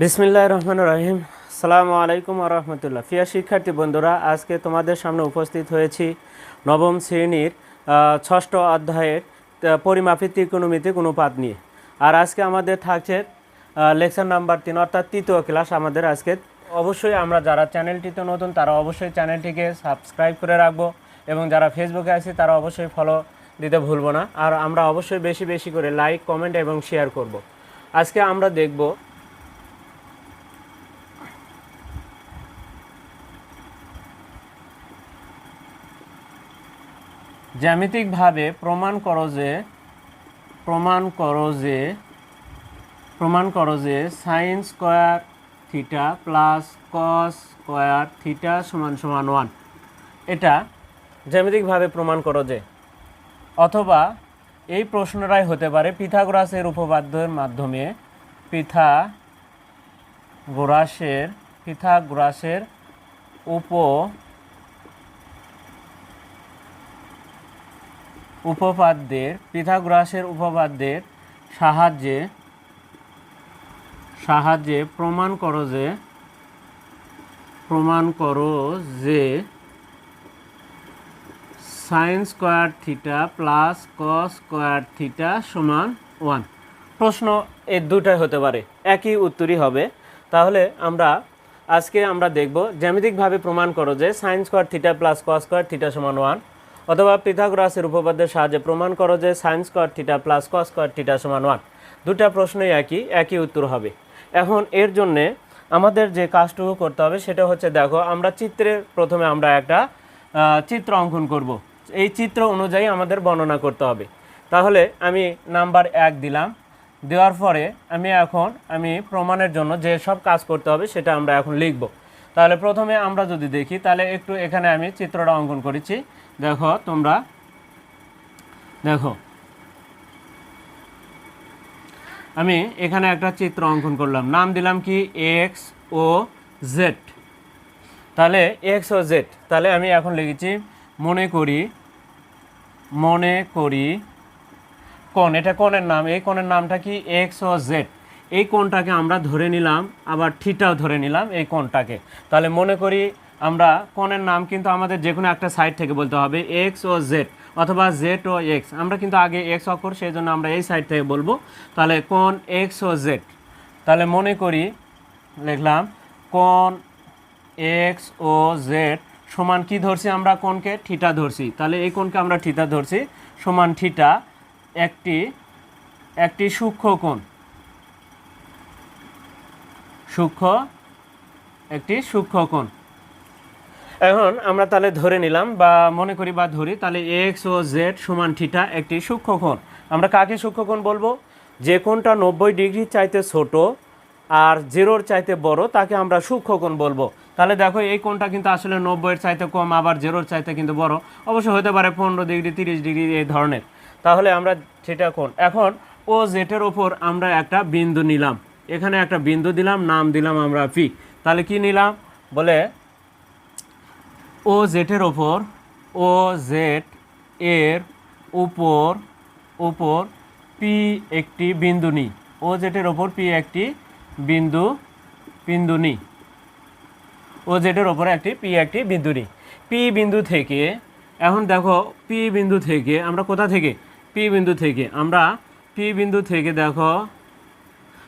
বিসমিল্লাহ রহমান রহিম। সালামু আলাইকুম রহমতুল্লাহ। প্রিয় শিক্ষার্থী বন্ধুরা আজকে তোমাদের সামনে উপস্থিত হয়েছি নবম শ্রেণির ষষ্ঠ অধ্যায়ের আহ, পরিমাপী ত্রিকোণমিতিক অনুপাত নিয়ে। আর আজকে আমাদের থাকছে লেকচার নাম্বার তিন অর্থাৎ তৃতীয় ক্লাস আমাদের আজকে। অবশ্যই আমরা যারা চ্যানেলটিতে নতুন তারা অবশ্যই চ্যানেলটিকে সাবস্ক্রাইব করে রাখব এবং যারা ফেসবুকে আছে তারা অবশ্যই ফলো দিতে ভুলবো না। আর আমরা অবশ্যই বেশি বেশি করে লাইক কমেন্ট এবং শেয়ার করব। আজকে আমরা দেখব জ্যামিতিকভাবে প্রমাণ করো যে, প্রমাণ করো যে, প্রমাণ করো যে sine square theta plus cos square theta সমান সমান ওয়ান এটা জ্যামিতিকভাবে প্রমাণ করো যে, অথবা এই প্রশ্নটাই হতে পারে পিথাগোরাসের উপপাদ্যের মাধ্যমে পিথা গোরাসের পিথাগোরাসের উপ উপপাদ্যের, পিথাগোরাসের উপপাদ্যের সাহায্যে সাহায্যে প্রমাণ করো যে, প্রমাণ করো যে sine square theta plus cos square theta সমান ওয়ান প্রশ্ন এর দুটাই হতে পারে, একই উত্তরই হবে। তাহলে আমরা, আজকে আমরা দেখব, জ্যামিতিকভাবে প্রমাণ করো যে sine square theta plus cos square theta সমান ওয়ান অথবা পিথাগোরাসের উপপাদ্যের সাহায্যে প্রমাণ করো যে sine square theta plus cos square theta সমান ওয়ান দুটা প্রশ্নই একই একই উত্তর হবে। এখন এর জন্যে আমাদের যে কাজটুকু করতে হবে সেটা হচ্ছে দেখো, আমরা চিত্রের প্রথমে আমরা একটা চিত্র অঙ্কন করব। এই চিত্র অনুযায়ী আমাদের বর্ণনা করতে হবে। তাহলে আমি নাম্বার এক দিলাম। দেওয়ার পরে আমি এখন, আমি প্রমাণের জন্য যে সব কাজ করতে হবে সেটা আমরা এখন লিখব। তাহলে প্রথমে আমরা যদি দেখি, তাহলে একটু এখানে আমি চিত্রটা অঙ্কন করেছি। দেখো, তোমরা দেখো। আমি এখানে একটা চিত্র অঙ্কন করলাম। নাম দিলাম কি? এক্স ও জেড তাহলে এক্স ও জেড তাহলে আমি এখন লিখেছি, মনে করি মনে করি কোণ। এটা কোণের নাম। এই কোণের নামটা কি? এক্স ও জেড এই কোণটাকে আমরা ধরে নিলাম, আবার থিটাও ধরে নিলাম এই কোণটাকে। তাহলে মনে করি আমরা কোণের নাম কিন্তু আমাদের যে কোনো একটা সাইড থেকে বলতে হবে এক্স ও জেড অথবা জেড ও এক্স আমরা কিন্তু আগে এক্স অক্ষর, সেই জন্য আমরা এই সাইড থেকে বলব। তাহলে কোন এক্স ও জেড তাহলে মনে করি, লিখলাম, কোন এক্স ও জেড সমান কি ধরছি আমরা কোনকে ঠিটা ধরছি। তাহলে এই কোণকে আমরা থিটা ধরছি। সমান ঠিটা একটি একটি সূক্ষ্ম কোণ। সূক্ষ্ম, একটি সূক্ষ্ম কোণ। এখন আমরা তাহলে ধরে নিলাম বা মনে করি বা ধরি, তাহলে এক্স ও জেড সমান ঠিটা একটি সূক্ষ্মকোণ আমরা কাকে সূক্ষ্মকোণ বলব? যে কোণটা নব্বই ডিগ্রি চাইতে ছোট আর জিরোর চাইতে বড়, তাকে আমরা সূক্ষ্মকোণ বলব। তাহলে দেখো এই কোণটা কিন্তু আসলে নব্বইয়ের চাইতে কম, আবার জিরোর চাইতে কিন্তু বড়। অবশ্য হতে পারে পনেরো ডিগ্রি, তিরিশ ডিগ্রি এই ধরনের। তাহলে আমরা সেটা কোণ। এখন ও জেটের ওপর আমরা একটা বিন্দু নিলাম। এখানে একটা বিন্দু দিলাম, নাম দিলাম আমরা পি তাহলে কি নিলাম? বলে ও জেটের ওপর ও জেড এর উপর উপর পি একটি বিন্দু নিই ও জেটের ওপর পি একটি বিন্দু বিন্দু নিই ও জেটের ওপরে একটি পি একটি বিন্দু নিই পি বিন্দু থেকে, এখন দেখো পি বিন্দু থেকে আমরা কোথা থেকে? পি বিন্দু থেকে আমরা পি বিন্দু থেকে দেখো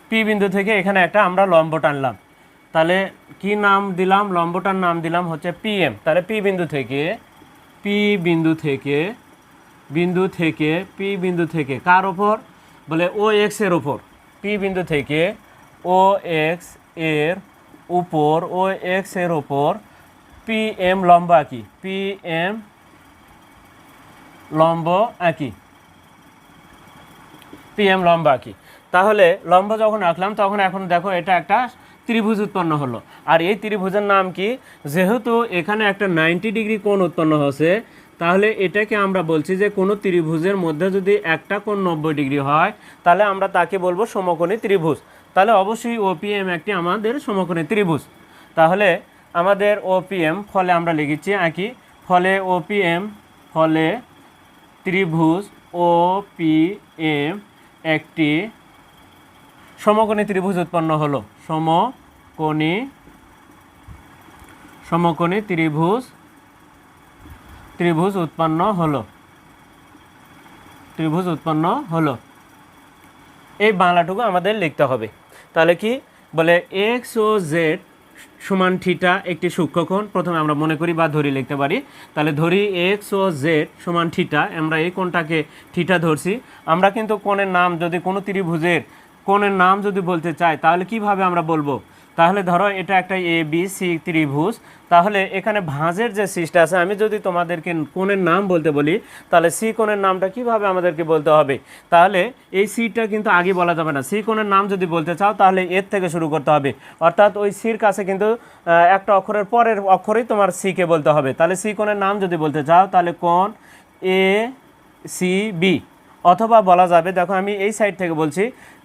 পি বিন্দু থেকে এখানে একটা আমরা লম্ব টানলাম। তাহলে কি নাম দিলাম? লম্বটার নাম দিলাম হচ্ছে পিএম তাহলে পি বিন্দু থেকে পি বিন্দু থেকে বিন্দু থেকে পি বিন্দু থেকে কার ওপর বলে ও এক্সের ওপর পি বিন্দু থেকে ও এক্সের উপর ও এক্সের ওপর পি এম লম্ব আঁকি। পি এম লম্ব আঁকি। পি এম লম্ব আঁকি। তাহলে লম্ব যখন আঁকলাম তখন এখন দেখো এটা একটা ত্রিভুজ উৎপন্ন হলো। আর এই ত্রিভুজের নাম কি? যেহেতু এখানে একটা নাইনটি ডিগ্রি কোণ উৎপন্ন হয়েছে, তাহলে এটাকে আমরা বলছি যে কোনো ত্রিভুজের মধ্যে যদি একটা কোণ নব্বই ডিগ্রি হয়, তাহলে আমরা তাকে বলব সমকোণী ত্রিভুজ। তাহলে অবশ্যই ওপিএম একটি আমাদের সমকোণী ত্রিভুজ। তাহলে আমাদের ওপিএম ফলে আমরা লিখেছি আঁকি। ফলে ওপিএম ফলে ত্রিভুজ ও পি এম একটি সমকোণী ত্রিভুজ উৎপন্ন হলো। সমকোণী সমকোণী ত্রিভুজ ত্রিভুজ উৎপন্ন হলো। ত্রিভুজ উৎপন্ন হলো। এই বাংলাটুকু আমাদের লিখতে হবে। তাহলে কি? বলে এক্স ও জেড সমান থিটা একটি সূক্ষ্মকোণ প্রথমে আমরা মনে করি বা ধরি লিখতে পারি। তাহলে ধরি এক্স ও জেড সমান থিটা। আমরা এই কোণটাকে থিটা ধরছি। আমরা কিন্তু কোণের নাম যদি কোনো ত্রিভুজের কোণের নাম যদি বলতে চাই, তাহলে কীভাবে আমরা বলব? তাহলে ধরো এটা একটা এ বি সি ত্রিভুজ। তাহলে এখানে ভাঁজের যে সিস্টা আছে, আমি যদি তোমাদেরকে কোণের নাম বলতে বলি, তাহলে সি কোণের নামটা কীভাবে আমাদেরকে বলতে হবে? তাহলে এই সিটা কিন্তু আগে বলা যাবে না। সি কোণের নাম যদি বলতে চাও, তাহলে এর থেকে শুরু করতে হবে। অর্থাৎ ওই সির কাছে কিন্তু একটা অক্ষরের পরের অক্ষরেই তোমার সিকে বলতে হবে। তাহলে সি কোণের নাম যদি বলতে চাও, তাহলে কোণ এ সি বি অথবা বলা যাবে, দেখো আমি এই সাইড থেকে বলছি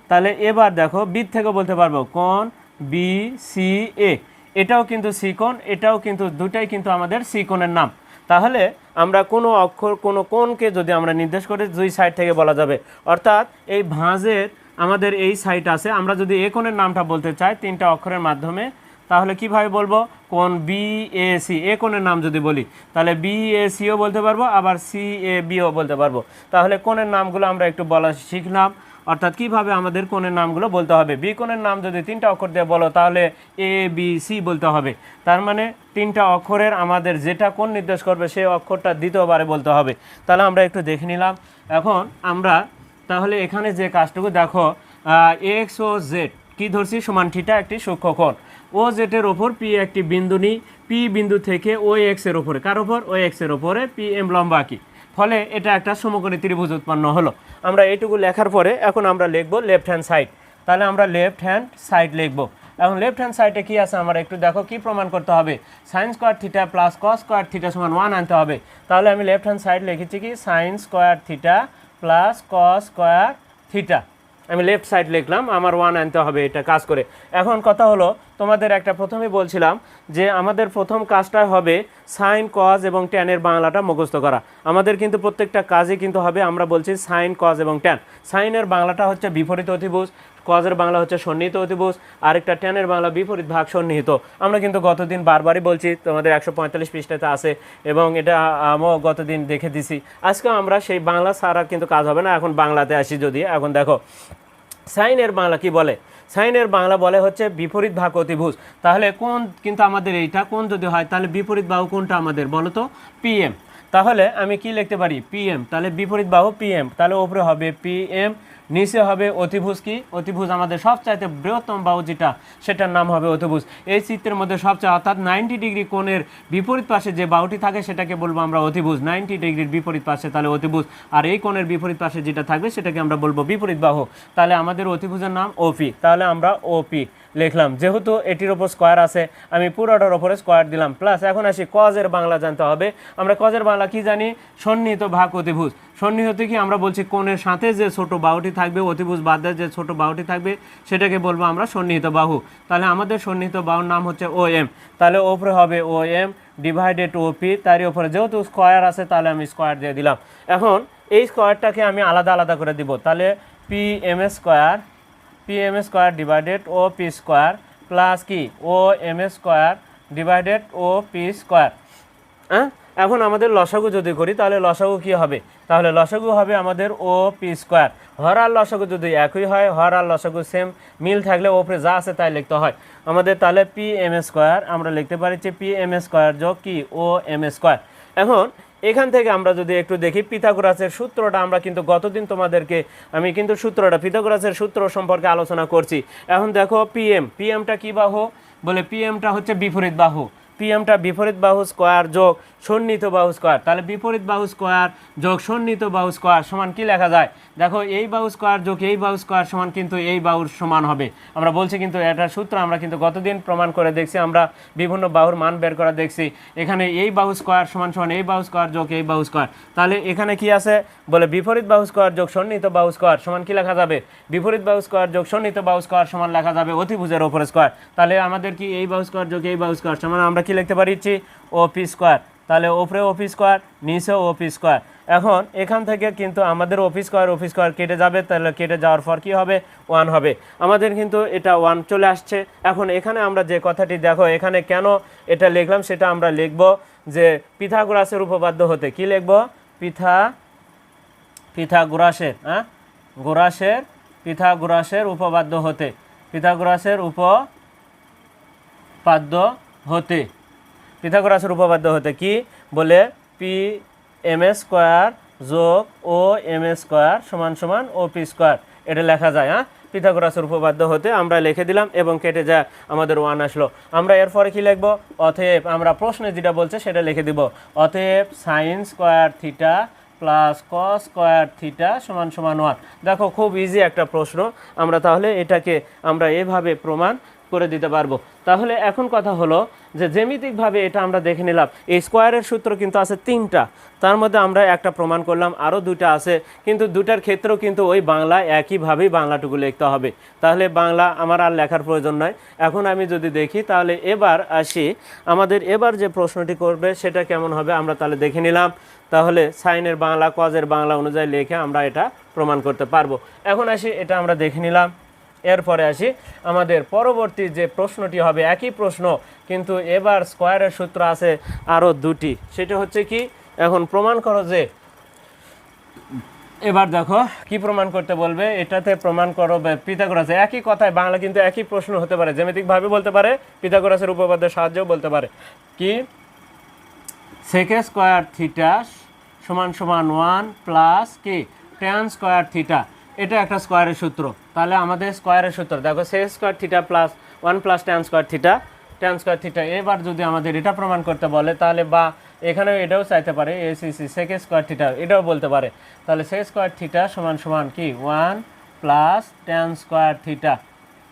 তাহলে এবার দেখো বি থেকে বলতে পারব কোন বি সি এ এটাও কিন্তু সি কোণ, এটাও কিন্তু দুটাই কিন্তু আমাদের সি কোণের নাম। তাহলে আমরা কোনো অক্ষর, কোনো কোনকে যদি আমরা নির্দেশ করি, দুই সাইড থেকে বলা যাবে। অর্থাৎ এই ভাঁজের আমাদের এই সাইড আছে। আমরা যদি এ কোণের নামটা বলতে চাই তিনটা অক্ষরের মাধ্যমে, তাহলে কীভাবে বলব? কোন বি এ সি এ কোণের নাম যদি বলি, তাহলে বি এ সিও বলতে পারব, আবার সি এ বিও বলতে পারব। তাহলে কোণের নামগুলো আমরা একটু বলা শিখলাম। অর্থাৎ কীভাবে আমাদের কোণের নামগুলো বলতে হবে? বি কোণের নাম যদি তিনটা অক্ষর দিয়ে বলো, তাহলে এ বি সি বলতে হবে। তার মানে তিনটা অক্ষরের আমাদের যেটা কোন নির্দেশ করবে, সেই অক্ষরটা দ্বিতীয়বারে বলতে হবে। তাহলে আমরা একটু দেখে নিলাম। এখন আমরা তাহলে এখানে যে কাজটুকু দেখো এক্স ও জেড কি ধরছি? সমান থিটা একটি সূক্ষ্মকোণ ও জেটের ওপর পি একটি বিন্দু নিই। পি বিন্দু থেকে ও এক্সের ওপরে কার ওপর ও এক্সের ওপরে পি এম লম্বা আঁকি ফলে এটা একটা সমকোণী ত্রিভুজ উৎপন্ন হলো। আমরা এইটুকু লেখার পরে এখন আমরা লিখব লেফট হ্যান্ড সাইড তাহলে আমরা লেফট হ্যান্ড সাইড লিখব। এখন লেফট হ্যান্ড সাইডে কী আছে? আমরা একটু দেখো, কি প্রমাণ করতে হবে? Sine square theta plus cos square theta সমান ওয়ান আনতে হবে। তাহলে আমি লেফট হ্যান্ড সাইড লিখেছি কি? Sine square theta plus cos square theta আমি লেফট সাইড লিখলাম, আমার ওয়ান আনতে হবে, এটা কাজ করে। এখন কথা হলো, তোমাদের একটা প্রথমে বলছিলাম যে আমাদের প্রথম কাজটা হবে সাইন কজ এবং ট্যানের বাংলাটা মুখস্থ করা। আমাদের কিন্তু প্রত্যেকটা কাজে কিন্তু হবে, আমরা বলছি সাইন কজ এবং ট্যান সাইনের বাংলাটা হচ্ছে বিপরীত অতিভুজ কজের বাংলা হচ্ছে সন্নিহিত অতিভুজ, আরেকটা টেনের বাংলা বিপরীত ভাগ সন্নিহিত। আমরা কিন্তু গতদিন বারবারই বলছি, তোমাদের একশো পঁয়তাল্লিশ পৃষ্ঠাতে আছে এবং এটা আমিও গতদিন দেখে দিছি। আজকে আমরা সেই বাংলা ছাড়া কিন্তু কাজ হবে না, এখন বাংলাতে আসি যদি। এখন দেখো, সাইনের বাংলা কি বলে? সাইনের বাংলা বলে হচ্ছে বিপরীত ভাগ অতিভুজ। তাহলে কোন কিন্তু আমাদের এইটা, কোন যদি হয়, তাহলে বিপরীত বাহু কোনটা আমাদের? বলো তো, পিএম। তাহলে আমি কি লিখতে পারি? পিএম। তাহলে বিপরীত বাহু পিএম। তাহলে ওপরে হবে পিএম নিচে হবে অতিভুজ কি? অতিভুজ আমাদের সবচাইতে বৃহত্তম বাহু যেটা সেটার নাম হবে অতিভুজ। এই চিত্রের মধ্যে সবচেয়ে, অর্থাৎ নাইনটি ডিগ্রি কোণের বিপরীত পাশে যে বাউটি থাকে, সেটাকে বলব আমরা অতিভুজ। নাইনটি ডিগ্রির বিপরীত পাশে তাহলে অতিভুজ। আর এই কোণের বিপরীত পাশে যেটা থাকবে, সেটাকে আমরা বলব বিপরীত বাহু। তাহলে আমাদের অতিভুজের নাম ওপি তাহলে আমরা ওপি লিখলাম। যেহেতু এটির ওপর স্কোয়ার আছে, আমি পুরোটার ওপরে স্কোয়ার দিলাম। প্লাস এখন আসি কজের বাংলা জানতে হবে। আমরা কজের বাংলা কি জানি? সন্নিহিত ভাগ অতিভুজ। সন্নিহিত কি? আমরা বলছি কোণের সাথে যে ছোট বাহুটি থাকবে, অতিভুজ বাদে যে ছোট বাহুটি থাকবে, সেটাকে বলব আমরা সন্নিহিত বাহু। তাহলে আমাদের সন্নিহিত বাহুর নাম হচ্ছে ও এম তাহলে ওপরে হবে O M divided O P তারই ওপরে যেহেতু স্কোয়ার আছে, তাহলে আমি স্কোয়ার দিয়ে দিলাম। এখন এই স্কোয়ারটাকে আমি আলাদা আলাদা করে দিব। তাহলে P M A square P M square divided O P square plus কি O M square divided O P square হ্যাঁ? এখন আমাদের লসাগু যদি করি, তাহলে লসাগু কি হবে? তাহলে লসাগু হবে আমাদের ও পি স্কোয়ার হর আর লসাগু যদি একই হয়, হর আর লসাগু সেম মিল থাকলে ওপরে যা আছে তাই লিখতে হয়। আমাদের তাহলে পি এম স্কোয়ার আমরা লিখতে পারি যে পি এম স্কোয়ার যোগ কি? ও এম স্কোয়ার এখন এখান থেকে আমরা যদি একটু দেখি, পিথাগোরাসের সূত্রটা আমরা কিন্তু গতদিন তোমাদেরকে, আমি কিন্তু সূত্রটা, পিথাগোরাসের সূত্র সম্পর্কে আলোচনা করছি। এখন দেখো পিএম পিএমটা কি বাহু? বলে পিএমটা হচ্ছে বিপরীত বাহু। পিএমটা বিপরীত বাহু স্কোয়ার যোগ সন্নিহিত বাহু স্কোয়ার তাহলে বিপরীত বাহু স্কোয়ার যোগ সন্নিহিত বাহু স্কোয়ার সমান কি লেখা যায় দেখো এই বাহু স্কোয়ার যোগ এই বাহু স্কোয়ার সমান কিন্তু এই বাহুর সমান হবে আমরা বলছি কিন্তু এটার সূত্র আমরা কিন্তু গতদিন প্রমাণ করে দেখছি আমরা বিভিন্ন বাহুর মান বের করা দেখছি এখানে এই বাহু স্কোয়ার সমান সমান এই বাহু স্কোয়ার যোগ এই বাহু স্কোয়ার তাহলে এখানে কি আছে বলে বিপরীত বাহু স্কোয়ার যোগ সন্নিহিত বাহু স্কোয়ার সমান কি লেখা যাবে বিপরীত বাহু স্কোয়ার যোগ সন্নিহিত বাহু স্কোয়ার সমান লেখা যাবে অতিভুজের ওপরে স্কোয়ার তাহলে আমাদের কি এই বাহু স্কোয়ার যোগ এই বাহু স্কোয়ার সমান আমরা কি লিখতে পারি? ও পি স্কোয়ার তাহলে ওপরে ও পি স্কোয়ার নিচে ও পি স্কোয়ার এখন এখান থেকে কিন্তু আমাদের অফিস স্কোয়ার অফিস স্কোয়ার কেটে যাবে। তাহলে কেটে যাওয়ার পর কি হবে? ওয়ান হবে। আমাদের কিন্তু এটা ওয়ান চলে আসছে। এখন এখানে আমরা যে কথাটি দেখো, এখানে কেন এটা লিখলাম সেটা আমরা লিখব যে পিথাগোরাসের উপপাদ্য হতে কি লিখব? পিথা, পিথাগোরাসের হ্যাঁ গোরাসের, পিথাগোরাসের উপপাদ্য হতে। পিথাগোরাসের উপপাদ্য হতে, পিথাগোরাসের উপপাদ্য হতে কি? বলে পি এম এ স্কোয়ার যোগ ও এম এ স্কোয়ার সমান সমান ও পি স্কোয়ার এটা লেখা যায় হ্যাঁ? পিথাগোরাসের উপপাদ্য হতে আমরা লিখে দিলাম এবং কেটে যায়, আমাদের ওয়ান আসলো। আমরা এরপরে কি লিখব? অতএব আমরা প্রশ্নে যেটা বলছে সেটা লিখে দিব। অতএব sine square theta plus cos square theta সমান সমান ওয়ান দেখো, খুব ইজি একটা প্রশ্ন। আমরা তাহলে এটাকে, আমরা এভাবে প্রমাণ করে দিতে পারব। তাহলে এখন কথা হলো যে জ্যামিতিকভাবে এটা আমরা দেখে নিলাম, এই স্কোয়ারের সূত্র কিন্তু আছে তিনটা। তার মধ্যে আমরা একটা প্রমাণ করলাম, আরও দুটা আছে, কিন্তু দুটার ক্ষেত্রেও কিন্তু ওই বাংলা একইভাবেই বাংলাটুকু লিখতে হবে। তাহলে বাংলা আমার আর লেখার প্রয়োজন নয়। এখন আমি যদি দেখি, তাহলে এবার আসি, আমাদের এবার যে প্রশ্নটি করবে সেটা কেমন হবে আমরা তাহলে দেখে নিলাম। তাহলে সাইনের বাংলা কজের বাংলা অনুযায়ী লিখে আমরা এটা প্রমাণ করতে পারব। এখন আসি, এটা আমরা দেখে নিলাম। এরপরে আসি, আমাদের পরবর্তী যে প্রশ্নটি হবে, একই প্রশ্ন, কিন্তু এবার স্কোয়ারের সূত্র আছে আরও দুটি। সেটা হচ্ছে কি, এখন প্রমাণ করো যে, এবার দেখো, কি প্রমাণ করতে বলবে? এটাতে প্রমাণ করো পিতাগোরাস একই কথায় বাংলা কিন্তু একই প্রশ্ন হতে পারে, জ্যামিতিকভাবে বলতে পারে পিতাগোরাসের উপপাদ্যের সাহায্যেও বলতে পারে। কি? সেকে স্কোয়ার থিটা সমান সমান ওয়ান প্লাস কি? টেন স্কোয়ার থিটা এটা একটা স্কোয়ারের সূত্র। তাহলে আমাদের স্কোয়ারের সূত্র, দেখো sec square theta plus one plus tan square theta tan square theta এবার যদি আমাদের এটা প্রমাণ করতে বলে, তাহলে বা এখানেও এটাও চাইতে পারে, A, C C sec square theta এটাও বলতে পারে। তাহলে সে স্কোয়ার থিটা সমান সমান কি? One plus tan square theta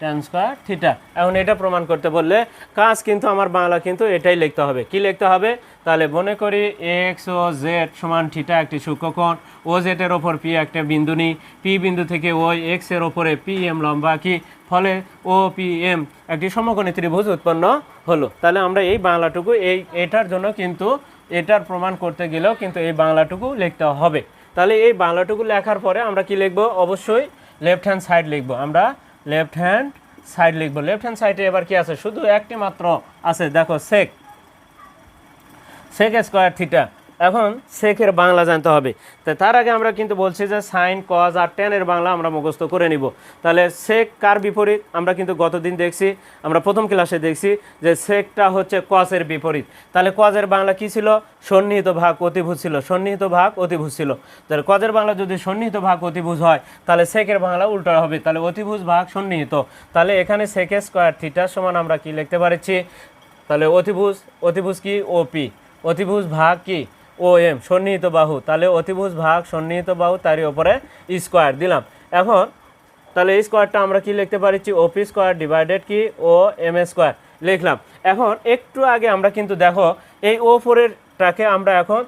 tan square theta এখন এটা প্রমাণ করতে বললে কাজ কিন্তু আমার বাংলা কিন্তু এটাই লিখতে হবে। কি লিখতে হবে? তাহলে মনে করি এক্স ও জেড সমান থিটা একটি সূক্ষ্মকোণ ও জেডের ওপর পি একটা বিন্দু নিই। পি বিন্দু থেকে ওই এক্সের ওপরে পি এম লম্বা কি? ফলে ও পি এম একটি সমকোণী ত্রিভুজ উৎপন্ন হলো। তাহলে আমরা এই বাংলাটুকু এই, এটার জন্য কিন্তু এটার প্রমাণ করতে গেলেও কিন্তু এই বাংলাটুকু লিখতে হবে। তাহলে এই বাংলাটুকু লেখার পরে আমরা কি লিখব? অবশ্যই লেফট হ্যান্ড সাইড লিখব। আমরা লেফট হ্যান্ড সাইড লিখব। লেফট হ্যান্ড সাইডে এবার কি আছে? শুধু একটি মাত্র আছে। দেখো সেক সেক স্কোয়ার থিটা এখন শেখের বাংলা জানতে হবে। তো তার আগে আমরা কিন্তু বলছি যে সাইন কজ আর টেনের বাংলা আমরা মুখস্থ করে নিব। তাহলে শেখ কার বিপরীত? আমরা কিন্তু গতদিন দেখছি, আমরা প্রথম ক্লাসে দেখছি যে শেখটা হচ্ছে কজের বিপরীত। তাহলে কজের বাংলা কি ছিল? সন্নিহিত ভাগ অতিভুজ ছিল। সন্নিহিত ভাগ অতিভুজ ছিল। তাহলে কজের বাংলা যদি সন্নিহিত ভাগ অতিভুজ হয়, তাহলে শেখের বাংলা উল্টা হবে। তাহলে অতিভুজ ভাগ সন্নিহিত। তাহলে এখানে শেখের স্কোয়ার থিটার সমান আমরা কি লিখতে পারছি? তাহলে অতিভুজ অতিভুজ কি? ওপি অতিভুজ ভাগ কি? ও এম সন্নিহিত বাহু। তাহলে অতিভুজ ভাগ, সন্নিহিত বাহু, তারই ওপরে স্কোয়ার দিলাম। এখন, তাহলে এই স্কোয়ারটা আমরা কি লিখতে পারছি? ওপি স্কোয়ার ডিভাইডেড কি? ও এম স্কোয়ার লিখলাম। এখন, একটু আগে আমরা কিন্তু দেখো, এই ও ফোরের ফোরেরটাকে আমরা এখন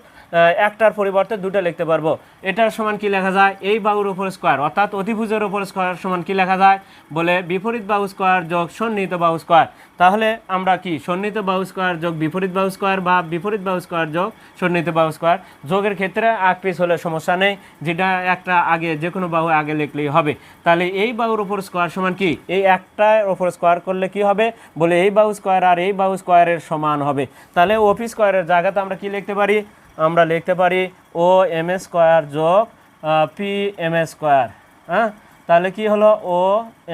একটার পরিবর্তে দুটো লিখতে পারব। এটার সমান কি লেখা যায়? এই বাহুর উপর স্কোয়ার অর্থাৎ অতিভুজের উপর স্কোয়ার সমান কি লেখা যায়? বলে বিপরীত বাহু স্কোয়ার যোগ সন্নিহিত বাহু স্কোয়ার তাহলে আমরা কি? সন্নিহিত বাহু স্কোয়ার যোগ বিপরীত বাহু স্কোয়ার বা বিপরীত বাহু স্কোয়ার যোগ সন্নিহিত বাহু স্কোয়ার যোগের ক্ষেত্রে পিস হলে সমস্যা নেই, যেটা একটা আগে যে কোনো বাহু আগে লিখলেই হবে। তাহলে এই বাহুর উপর স্কোয়ার সমান কি? এই একটার উপর স্কোয়ার করলে কি হবে? বলে এই বাহু স্কোয়ার আর এই বাহু স্কোয়ারের সমান হবে। তাহলে অফিস স্কোয়ারের জায়গাতে আমরা কি লিখতে পারি? আমরা লিখতে পারি ও এম স্কোয়ার যোগ পি এম স্কোয়ার হ্যাঁ? তাহলে কি হলো? ও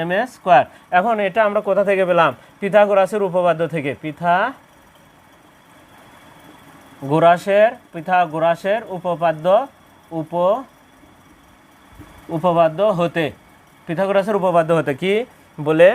এম এ স্কোয়ার এখন এটা আমরা কোথা থেকে পেলাম? পিথাগোরাসের উপপাদ্য থেকে। পিথা গোরাসের পিথাগোরাসের উপপাদ্য উপ, উপপাদ্য হতে। পিথাগোরাসের উপপাদ্য হতে কি? বলে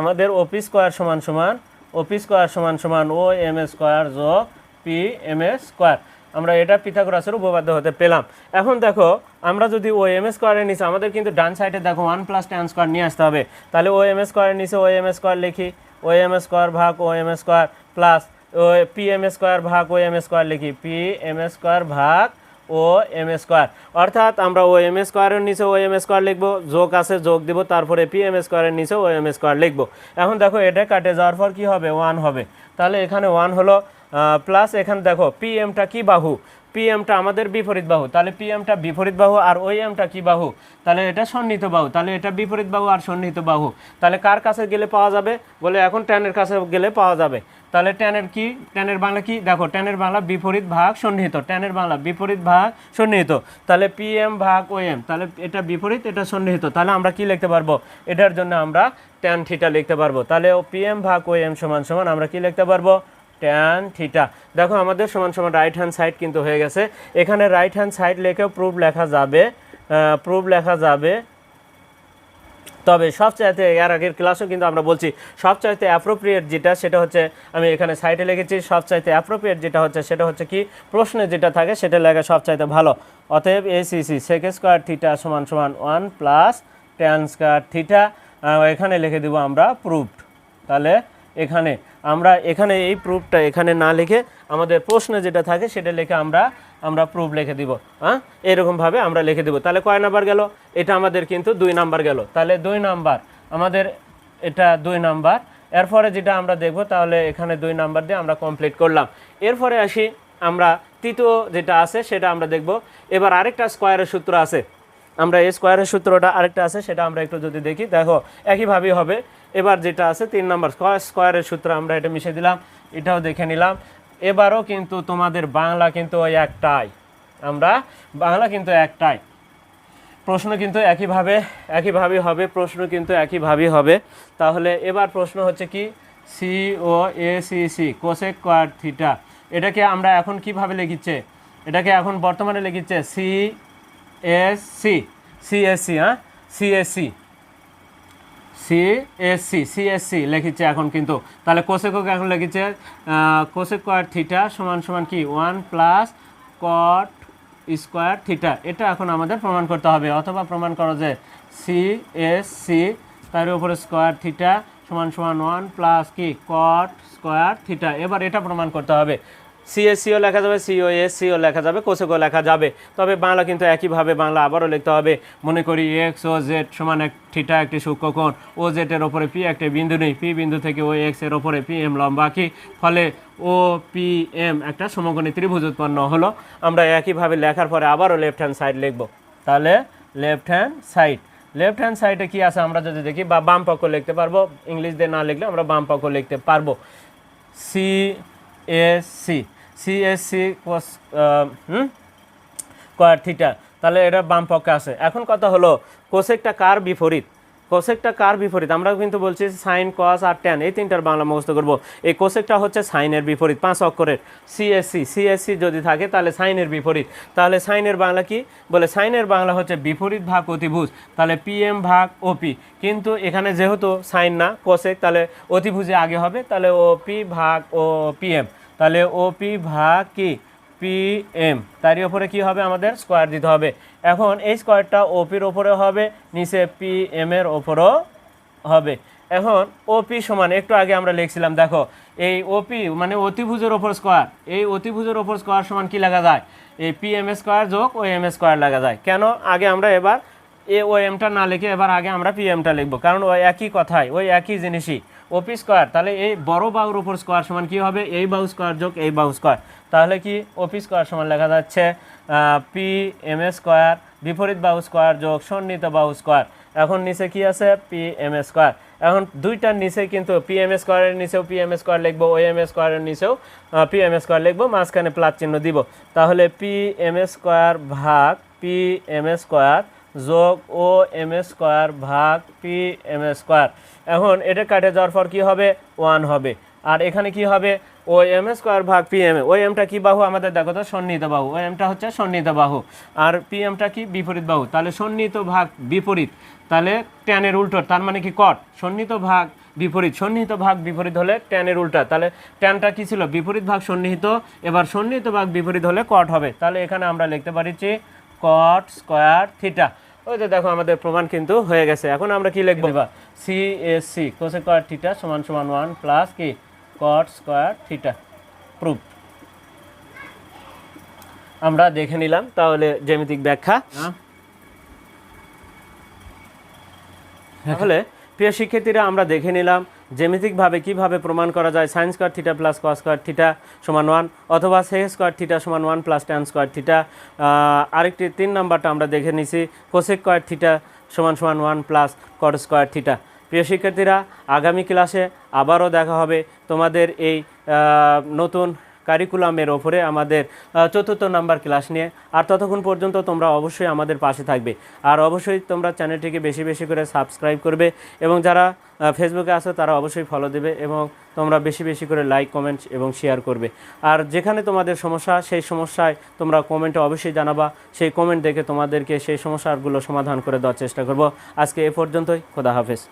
আমাদের ওপি স্কোয়ার সমান সমান ওপি স্কোয়ার সমান সমান ও এম স্কোয়ার যোগ পি এম এ স্কোয়ার আমরা এটা পিথাগোরাসের উপপাদ্য হতে পেলাম এখন দেখো আমরা যদি ও এম এ স্কোয়ারের নিচে আমাদের কিন্তু ডান সাইডে দেখো ওয়ান প্লাস টেন স্কোয়ার নিয়ে আসতে হবে তাহলে ও এম এ স্কোয়ারের নিচে ও এম এ স্কোয়ার লিখি ও এম এ স্কোয়ার ভাগ O M A square plus O P M A square ভাগ ও এম এ স্কোয়ার লিখি পি এম এ স্কোয়ার ভাগ ও এম স্কোয়ার অর্থাৎ আমরা ও এম স্কোয়ারের নিচে ও এম স্কোয়ার লিখব যোগ আছে যোগ দিব তারপরে পি এম স্কোয়ারের নিচে ও এম স্কোয়ার লিখব এখন দেখো এটা কাটে যাওয়ার পর কি হবে ওয়ান হবে তাহলে এখানে ওয়ান হলো প্লাস এখানে দেখো পি এমটা কি বাহু? পি এমটা আমাদের বিপরীত বাহু। তাহলে পি এমটা বিপরীত বাহু আর ওই এমটা কি বাহু? তাহলে এটা সন্নিহিত বাহু। তাহলে এটা বিপরীত বাহু আর সন্নিহিত বাহু। তাহলে কার কাছে গেলে পাওয়া যাবে? বলে এখন ট্যানের কাছে গেলে পাওয়া যাবে। তাহলে ট্যানের কি? ট্যানের বাংলা কি? দেখো ট্যানের বাংলা বিপরীত ভাগ সন্নিহিত। ট্যানের বাংলা বিপরীত ভাগ সন্নিহিত। তাহলে পি এম ভাগ ও এম তাহলে এটা বিপরীত, এটা সন্নিহিত। তাহলে আমরা কি লিখতে পারব? এটার জন্য আমরা ট্যান থিটা লিখতে পারব। তাহলে পি এম ভাগ ও এম সমান সমান আমরা কি লিখতে পারব? ট্যান থিটা দেখো, আমাদের সমান সমান রাইট হ্যান্ড সাইড কিন্তু হয়ে গেছে। এখানে রাইট হ্যান্ড সাইড লিখেও প্রুফ লেখা যাবে প্রুফ লেখা যাবে। তবে সবচাইতে এর আগের ক্লাসও কিন্তু আমরা বলছি, সবচাইতে অ্যাপ্রোপ্রিয়েট যেটা, সেটা হচ্ছে, আমি এখানে সাইটে লিখেছি, সবচাইতে অ্যাপ্রোপ্রিয়েট যেটা হচ্ছে, সেটা হচ্ছে কি, প্রশ্নে যেটা থাকে, সেটা লেখা সবচাইতে ভালো। অতএব এসিসি সেক স্কোয়ার থিটা সমান সমান one plus tan square theta এখানে লিখে দেবো আমরা প্রুফড তাহলে এখানে আমরা এখানে এই প্রুফটা এখানে না লিখে আমাদের প্রশ্নে যেটা থাকে সেটা লিখে আমরা আমরা প্রুফ লিখে দিব হ্যাঁ? এরকমভাবে আমরা লিখে দিব। তাহলে কয় নাম্বার গেল? এটা আমাদের কিন্তু দুই নাম্বার গেল। তাহলে দুই নাম্বার, আমাদের এটা দুই নাম্বার। এরপরে যেটা আমরা দেখব, তাহলে এখানে দুই নাম্বার দিয়ে আমরা কমপ্লিট করলাম। এরপরে আসি আমরা তৃতীয় যেটা আছে, সেটা আমরা দেখব। এবার আরেকটা স্কোয়ারের সূত্র আছে। আমরা এই স্কোয়ারের সূত্রটা আরেকটা আছে, সেটা আমরা একটু যদি দেখি। দেখো, একইভাবেই হবে। এবার যেটা আছে, তিন নাম্বার নম্বর স্কোয়ারের সূত্র আমরা এটা মিশিয়ে দিলাম, এটাও দেখে নিলাম। এবারও কিন্তু তোমাদের বাংলা কিন্তু ওই একটাই। আমরা বাংলা কিন্তু একটাই। প্রশ্ন কিন্তু একইভাবে, একইভাবেই হবে, প্রশ্ন কিন্তু একইভাবেই হবে। তাহলে এবার প্রশ্ন হচ্ছে কি? C O A C C cosec square theta এটাকে আমরা এখন কীভাবে লিখিচ্ছে এটাকে এখন বর্তমানে লিখিচ্ছে সি এস সি সিএসসি হ্যাঁ? সিএসসি সিএসসি সিএসসি লিখেছে এখন কিন্তু। তাহলে কোসেককে এখন লিখেছে কোসেক কোয়ার থিটা সমান সমান কি? One plus cot square theta এটা এখন আমাদের প্রমাণ করতে হবে। অথবা প্রমাণ করো যে সি এস সি তার উপরে স্কোয়ার থিটা সমান সমান ওয়ান প্লাস কি? কট স্কোয়ার থিটা এবার এটা প্রমাণ করতে হবে। সিএসসিও লেখা যাবে সিও এসসিও লেখা যাবে কোসেকও লেখা যাবে। তবে বাংলা কিন্তু একইভাবে বাংলা আবারও লিখতে হবে। মনে করি এক্স ও জেড সমান এক, থিটা একটি সূক্ষ্মকোণ ও জেডের ওপরে পি একটি বিন্দু নেই। পি বিন্দু থেকে ও এক্সের ওপরে পি এম লম্বা কি ফলে ও পি এম একটা সমকোণী ত্রিভুজ উৎপন্ন হলো। আমরা একইভাবে লেখার পরে আবারও লেফট হ্যান্ড সাইড লিখব। তাহলে left hand side left hand সাইডে কি আছে আমরা যদি দেখি, বা বাম পক্ষ লিখতে পারব। ইংলিশ দিয়ে না লিখলে আমরা বাম পক্ষ লিখতে পারব। C S C CSC cos হুম? স্কোয়ার থিটা তাহলে এটা বাম পক্ষে আছে। এখন কথা হলো কোসেকটা কার বিপরীত? কোসেকটা কার বিপরীত? আমরা কিন্তু বলছি সাইন কস আর ট্যান এই তিনটার বাংলা মুখস্থ করব। এই কোসেকটা হচ্ছে সাইনের বিপরীত, পাঁচ অক্ষরের। সিএসসি সিএসসি যদি থাকে, তাহলে সাইনের বিপরীত। তাহলে সাইনের বাংলা কি? বলে সাইনের বাংলা হচ্ছে বিপরীত ভাগ অতিভুজ। তাহলে পিএম ভাগ ওপি কিন্তু এখানে যেহেতু সাইন না কোসেক তাহলে অতিভুজে আগে হবে। তাহলে ও পি ভাগ ও পিএম তাহলে ওপি ভাগ কি? P M. তারই ওপরে কি হবে? আমাদের স্কোয়ার দিতে হবে। এখন এই স্কোয়ারটা ওপির ওপরে হবে, নিচে পি এম এর ওপরও হবে। এখন ওপি সমান, একটু আগে আমরা লিখছিলাম, দেখো, এই ওপি মানে অতিভুজের ওপর স্কোয়ার এই অতিভুজের ওপর স্কোয়ার সমান কি লাগা যায়? এই পি এম স্কোয়ার যোগ ও এম স্কোয়ার লাগা যায়। কেন? আগে আমরা এবার এ ও এমটা না লিখে, এবার আগে আমরা পি এমটা লিখব। কারণ ওই একই কথাই ওই একই জিনিসই। ওপি স্কোয়ার তাহলে এই বড় বাহুর উপর স্কোয়ার সমান কি হবে এই বাহু স্কোয়ার যোগ এই বাহু স্কোয়ার তাহলে কি ওপি স্কোয়ার সমান লেখা যাচ্ছে পি এম এ স্কোয়ার বিপরীত বাহু স্কোয়ার যোগ সন্নিহিত বাহু স্কোয়ার এখন নিচে কি আছে পি এম এ স্কোয়ার এখন দুইটার নিচে কিন্তু পি এম এ স্কোয়ারের নিচেও পি এম এ স্কোয়ার লিখব ও এম এ স্কোয়ারের নিচেও পি এম এ স্কোয়ার লিখব মাঝখানে প্লাস চিহ্ন দিব তাহলে পি এম এ স্কোয়ার ভাগ পি এম এ স্কোয়ার যোগ ও এম এ স্কোয়ার ভাগ পি এম এ স্কোয়ার এখন এটা কাটে যাওয়ার পর কী হবে? ওয়ান হবে। আর এখানে কি হবে? ও এম স্কোয়ার ভাগ পি এম ওই এমটা কি বাহু? আমাদের দেখো তো, সন্নিহিত বাহু। ওই এমটা হচ্ছে সন্নিহিত বাহু। আর পি এমটা কি? বিপরীত বাহু। তাহলে সন্নিহিত ভাগ বিপরীত। তাহলে ট্যানের উল্টো, তার মানে কি কট সন্নিহিত ভাগ বিপরীত। সন্নিহিত ভাগ বিপরীত হলে ট্যানের উল্টা। তাহলে ট্যানটা কি ছিল? বিপরীত ভাগ সন্নিহিত। এবার সন্নিহিত ভাগ বিপরীত হলে কট হবে। তাহলে এখানে আমরা লিখতে পারিছি কট স্কোয়ার থিটা ওই যে দেখো আমাদের প্রমাণ কিন্তু হয়ে গেছে। এখন আমরা কি লিখব? C S C cosec square theta সমান সমান ওয়ান প্লাস কি? কট স্কোয়ার থিটা প্রুফ আমরা দেখে নিলাম তাহলে জ্যামিতিক ব্যাখ্যা। তাহলে প্রিয় শিক্ষার্থীরা আমরা দেখে নিলাম জ্যামিতিকভাবে কীভাবে প্রমাণ করা যায়? Sine square theta plus cos square theta সমান ওয়ান অথবা সে স্কোয়ার থিটা সমান one plus tan square theta আরেকটি তিন নাম্বারটা আমরা দেখে নিছি। কোসেক স্কোয়ার থিটা সমান সমান one plus cot square theta প্রিয় শিক্ষার্থীরা, আগামী ক্লাসে আবারও দেখা হবে তোমাদের এই নতুন কারিকুলামের ওপরে আমাদের চতুর্থ নাম্বার ক্লাস নিয়ে। আর ততক্ষণ পর্যন্ত তোমরা অবশ্যই আমাদের পাশে থাকবে। আর অবশ্যই তোমরা চ্যানেলটিকে বেশি বেশি করে সাবস্ক্রাইব করবে এবং যারা ফেসবুকে আসো তারা অবশ্যই ফলো দেবে এবং তোমরা বেশি বেশি করে লাইক কমেন্ট এবং শেয়ার করবে। আর যেখানে তোমাদের সমস্যা, সেই সমস্যায় তোমরা কমেন্টে অবশ্যই জানাবা। সেই কমেন্ট দেখে তোমাদেরকে সেই সমস্যাগুলো সমাধান করে দেওয়ার চেষ্টা করব। আজকে এ পর্যন্তই। খোদা হাফেজ।